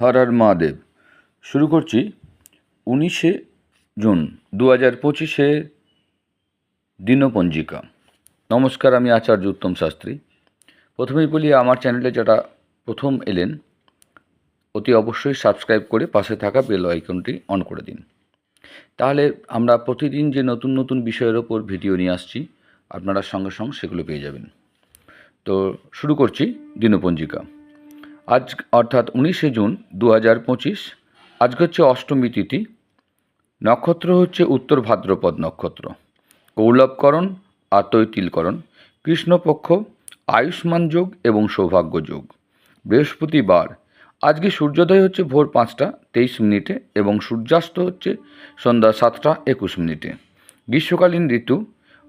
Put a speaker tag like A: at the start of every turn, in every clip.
A: হর হর মহাদেব। শুরু করছি উনিশে জুন দু হাজার পঁচিশে দিনপঞ্জিকা। নমস্কার, আমি আচার্য উত্তম শাস্ত্রী। প্রথমেই বলি, আমার চ্যানেলে যারা প্রথম এলেন, অতি অবশ্যই সাবস্ক্রাইব করে পাশে থাকা বেল আইকনটি অন করে দিন। তাহলে আমরা প্রতিদিন যে নতুন নতুন বিষয়ের ওপর ভিডিও নিয়ে আসছি, আপনারা সঙ্গে সঙ্গে সেগুলো পেয়ে যাবেন। তো শুরু করছি দিনপঞ্জিকা। আজ, অর্থাৎ উনিশে জুন দু হাজার পঁচিশ, আজকে হচ্ছে অষ্টমী তিথি। নক্ষত্র হচ্ছে উত্তর ভাদ্রপদ নক্ষত্র। কৌলভকরণ আর তৈতিলকরণ কৃষ্ণপক্ষ, আয়ুষ্মান যোগ এবং সৌভাগ্য যোগ। বৃহস্পতিবার, আজকে সূর্যোদয় হচ্ছে ভোর পাঁচটা তেইশ মিনিটে এবং সূর্যাস্ত হচ্ছে সন্ধ্যা সাতটা একুশ মিনিটে। গ্রীষ্মকালীন ঋতু,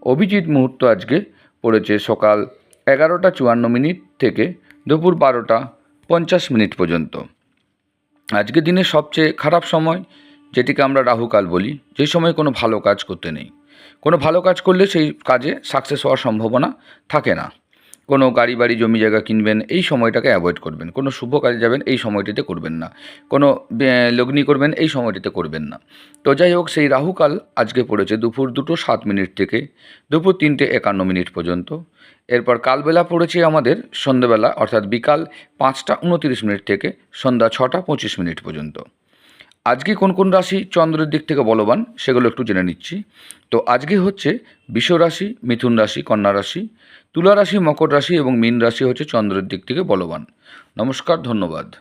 A: অভিজিৎ মুহূর্ত আজকে পড়েছে সকাল এগারোটা চুয়ান্ন মিনিট থেকে দুপুর বারোটা পঞ্চাশ মিনিট পর্যন্ত। আজকে দিনের সবচেয়ে খারাপ সময়, যেটিকে আমরা রাহুকাল বলি, যে সময় কোনো ভালো কাজ করতে নেই। কোনো ভালো কাজ করলে সেই কাজে সাকসেস হওয়ার সম্ভাবনা থাকে না। কোনো গাড়ি বাড়ি জমি জায়গা কিনবেন, এই সময়টাকে অ্যাভয়েড করবেন। কোনো শুভ কাজে যাবেন, এই সময়টিতে করবেন না। কোনো লগ্নি করবেন, এই সময়টিতে করবেন না। তো যাই হোক, সেই রাহুকাল আজকে পড়েছে দুপুর দুটো সাত মিনিট থেকে দুপুর তিনটে একান্ন মিনিট পর্যন্ত। এরপর কালবেলা পড়েছে আমাদের সন্ধ্যেবেলা অর্থাৎ বিকাল পাঁচটা উনতিরিশ মিনিট থেকে সন্ধ্যা ছটা পঁচিশ মিনিট পর্যন্ত। আজকে কোন কোন রাশি চন্দ্রের দিক থেকে বলবান সেগুলো একটু জেনে নিচ্ছি। তো আজকে হচ্ছে বিশ্ব রাশি, মিথুন রাশি, কন্যা রাশি, তুলা রাশি, মকর রাশি এবং মীন রাশি হচ্ছে চন্দ্রের দিক থেকে বলবান। নমস্কার, ধন্যবাদ।